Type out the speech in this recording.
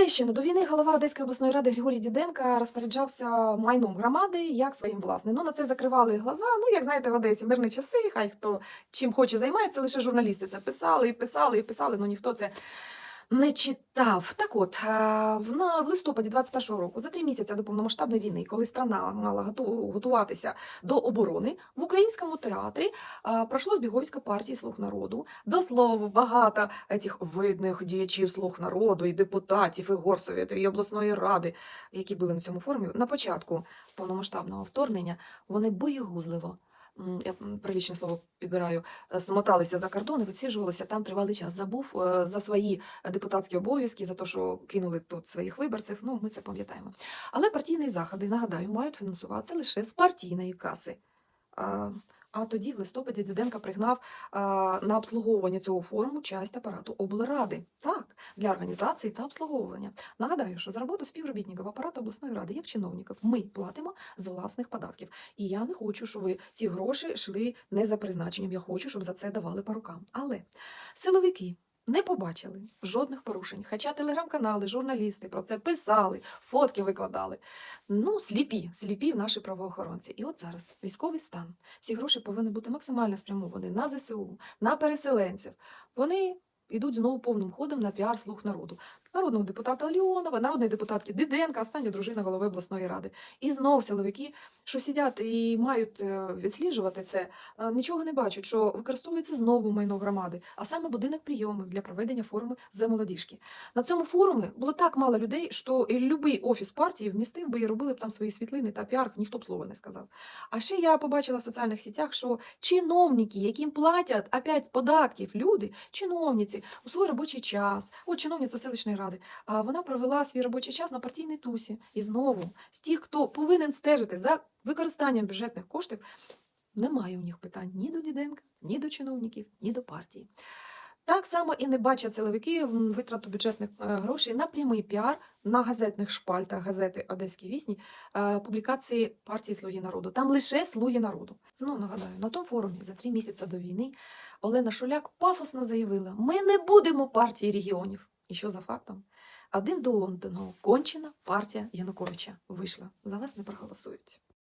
Одещина до війни голова Одеської обласної ради Григорій Діденка розпоряджався майном громади як своїм власним. Ну на це закривали глаза. Ну як знаєте, в Одесі мирні часи. Хай хто чим хоче займається, лише журналісти це писали і писали і писали. Ну ніхто це не читав. Так от, е, в, листопаді 21-го року, за три місяці до повномасштабної війни, коли страна мала готуватися до оборони, в українському театрі е, пройшло Біговська партія «Слуг народу». До слова, багато цих видних діячів «Слуг народу», і депутатів, і горсовєту, і обласної ради, які були на цьому форумі, на початку повномасштабного вторгнення, вони боєгузливо. Я прилічне слово підбираю, е, смоталися за кордон і там тривалий час. Забув е, за свої депутатські обов'язки, за те, що кинули тут своїх виборців. Ну, ми це пам'ятаємо. Але партійні заходи, нагадаю, мають фінансуватися лише з партійної каси. А, тоді, в листопаді, Диденко пригнав на обслуговування цього форуму часть апарату облради. Так, для організації та обслуговування. Нагадаю, що за роботу співробітників апарату обласної ради, як чиновників, ми платимо з власних податків. І я не хочу, щоб ці гроші йшли не за призначенням. Я хочу, щоб за це давали по рукам. Але силовики. Не побачили жодних порушень. Хоча телеграм-канали, журналісти про це писали, фотки викладали. Ну, сліпі, сліпі в наші правоохоронці. І от зараз військовий стан. Ці гроші повинні бути максимально спрямовані на ЗСУ, на переселенців. Вони йдуть знову повним ходом на піар слух народу. Народного депутата Леонова, народної депутатки Диденка, остання дружина голови обласної ради. І знов силовики, що сидять і мають е, відсліджувати це, е, нічого не бачать, що використовується знову майно громади, а саме будинок прийомів для проведення форуму за молодіжки. На цьому форумі було так мало людей, що любий офіс партії вмістив би і робили б там свої світлини та піар, ніхто б слова не сказав. А ще я побачила в соціальних сітях, що чиновники, яким платять опять з податків люди, чиновниці у свій робочий час, от чиновниця селищної ради, а вона провела свій робочий час на партійній тусі. І знову з тих, хто повинен стежити за використанням бюджетних коштів, немає у них питань ні до Діденка, ні до чиновників, ні до партії. Так само і не бачать силовики витрату бюджетних е, грошей на прямий піар на газетних шпальтах газети Одеські вісні е, публікації партії Слуги народу. Там лише слуги народу. Знову нагадаю, на тому форумі за три місяці до війни Олена Шуляк пафосно заявила: ми не будемо партії регіонів. І що за фактом? Один до одного кончена партія Януковича вийшла. За вас не проголосують.